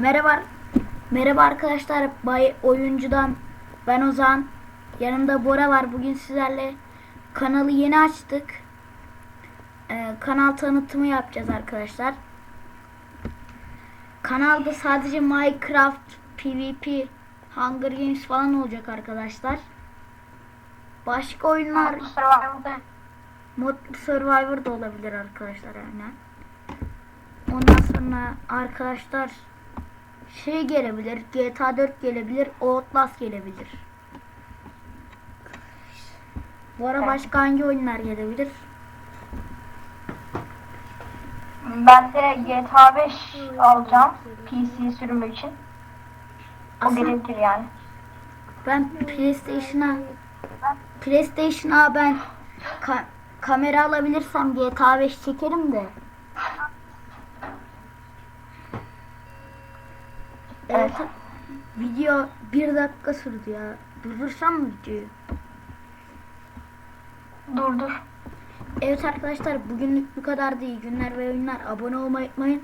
Merhaba. Merhaba arkadaşlar. Bay Oyuncu'dan ben Ozan. Yanımda Bora var. Bugün sizlerle kanalı yeni açtık. Ee, kanal tanıtımı yapacağız arkadaşlar. Kanalda sadece Minecraft, PvP, Hunger Games falan olacak arkadaşlar. Başka oyunlar Survivor'da Mod Survivor da olabilir arkadaşlar yani. Ondan sonra arkadaşlar şey gelebilir. GTA 4 gelebilir. Outlast gelebilir. Bu ara başka hangi oyunlar gelebilir? ben de GTA 5 alacağım PC sürümü için. O Aslında gerekir yani. ben PlayStation'a PlayStation'a ben ka- kamera alabilirsem GTA 5 çekerim de. Evet. Video bir dakika sürdü ya. Durdursam mı videoyu? Dur dur. Evet arkadaşlar bugünlük bu kadar değil. Günler ve oyunlar abone olmayı unutmayın.